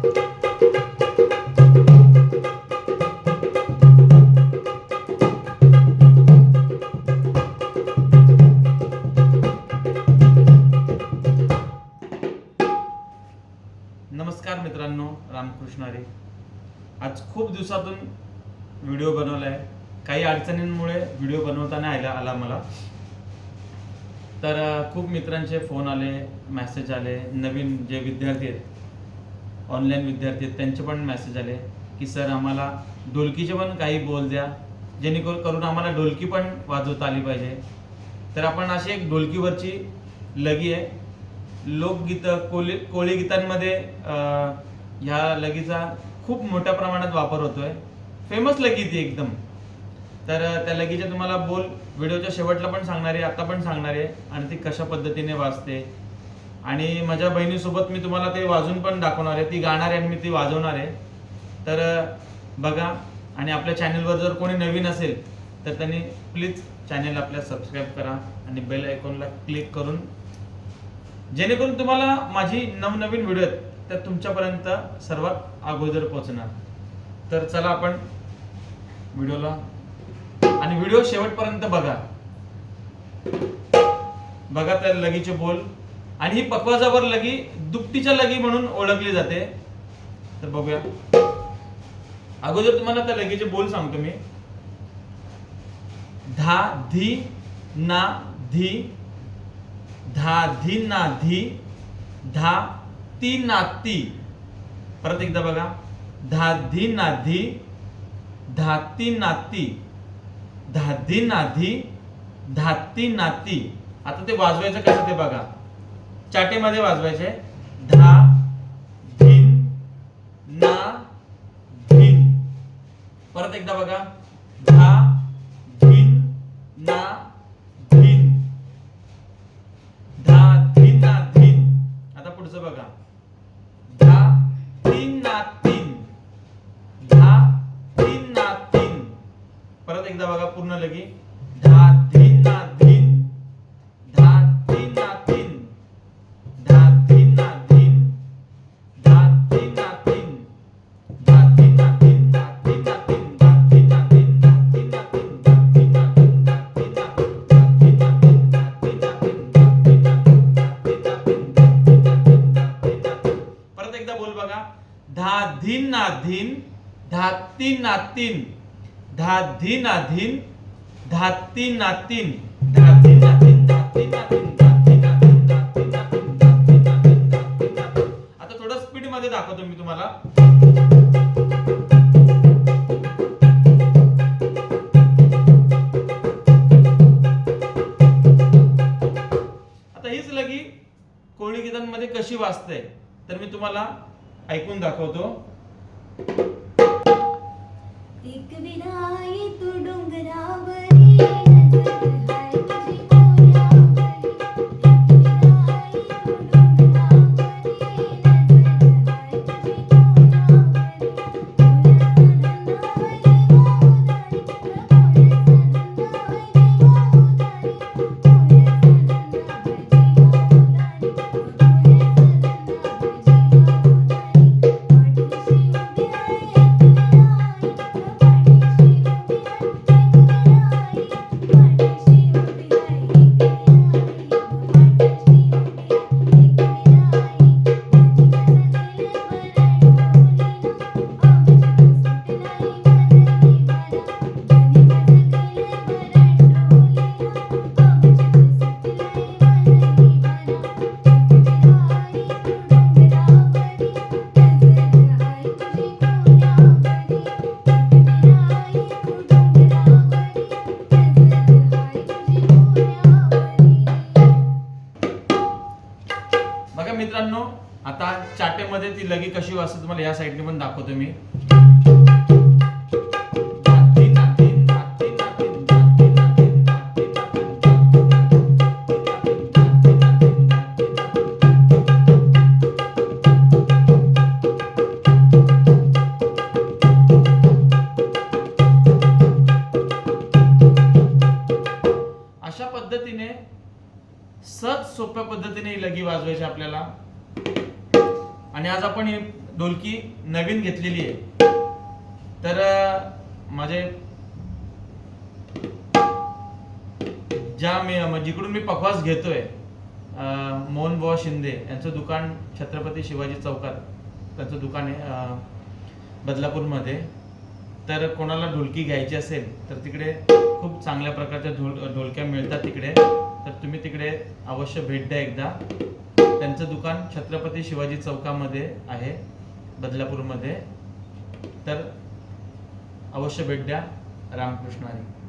नमस्कार मित्रांनो रामकृष्ण हरी. आज खूप दिवसातून व्हिडिओ बनवला आहे काही अडचणींमुळे व्हिडिओ बनवताना आला आला मला. तर खूप मित्रांचे फोन आले मेसेज आले. नवीन जे विद्यार्थी आहेत ऑनलाईन विद्यार्थी आहेत त्यांचे पण मेसेज आले की सर आम्हाला ढोलकीचे पण काही बोल द्या. जेणेकरून करून आम्हाला ढोलकी पण वाजवता आली पाहिजे. तर आपण अशी एक ढोलकीवरची लगी आहे. लोकगीतं कोळी कोळी गीतांमध्ये ह्या लगीचा खूप मोठ्या प्रमाणात वापर होतोय. फेमस लगी ती एकदम. तर त्या लगीचे तुम्हाला बोल व्हिडिओच्या शेवटला पण सांगणार आहे आता पण सांगणार आहे आणि ती कशा पद्धतीने वाजते आणि माझ्या बहिणीसोबत मी तुम्हाला ते वाजून पण दाखवणार आहे. ती गाणार आहे आणि मी ती वाजवणार आहे. तर बघा आणि आपल्या चॅनलवर जर कोणी नवीन असेल तर त्यांनी प्लीज चॅनल आपल्या सबस्क्राईब करा आणि बेल आयकॉनला क्लिक करून. जेणेकरून तुम्हाला माझी नवनवीन व्हिडिओ आहेत त्या तुमच्यापर्यंत सर्वात अगोदर पोहोचणार. तर चला आपण व्हिडिओला आणि व्हिडिओ शेवटपर्यंत बघा. बघा त्या लगीचे बोल. आणि ही पकवाजावर लगी दुपटीच्या लगी म्हणून ओळखली जाते. तर बघूया. अगोदर तुम्हाला त्या लगीचे बोल सांगतो मी. धा धी ना धी. धा धी ना धी. धा ती ना ती. परत एकदा बघा. धा धी ना धी. धा ती ना ती. धा धी ना धी. धा ती ना ती. आता ते वाजवायचं कसं ते बघा. चाटेमध्ये वाजवायचे. धा धिन ना धिन. परत एकदा बघा. धा धिन ना धिन. धा धिन ना धिन. आता पुढचं बघा. धा तीन ना तीन धा तीन ना तीन परत एकदा बघा पूर्ण लगी. धा धिन ना धाती नातीन धाधी नाधीन धाती नातीन धाती नातीन धाती नातीन आता थोडं स्पीडमध्ये दाखवतो मी तुम्हाला. कोळी गीतांमध्ये कशी वाजते तर मी तुम्हाला ऐकून दाखवतो. വിടാ आता चाटेमध्ये ती लगी कशी हो वाजते तुम्हाला या साईडने पण दाखवतो मी. अशा पद्धतीने सहज सोप्या पद्धतीने लगी वाजवायची आपल्याला. आणि आज आपण ही ढोलकी नवीन घेतलेली आहे. तर माझे ज्या मी जिकडून मी पकवास घेतोय मोहन बुवा शिंदे यांचं दुकान छत्रपती शिवाजी चौकात त्यांचं दुकान आहे बदलापूरमध्ये. तर कोणाला ढोलकी घ्यायची असेल तर तिकडे खूप चांगल्या प्रकारच्या ढोल ढोलक्या मिळतात तिकडे. तर तुम्ही तिकडे अवश्य भेट द्या एकदा. त्यांचं दुकान छत्रपती शिवाजी चौकामध्ये आहे बदलापूरमध्ये. तर अवश्य भेट द्या रामकृष्ण हरी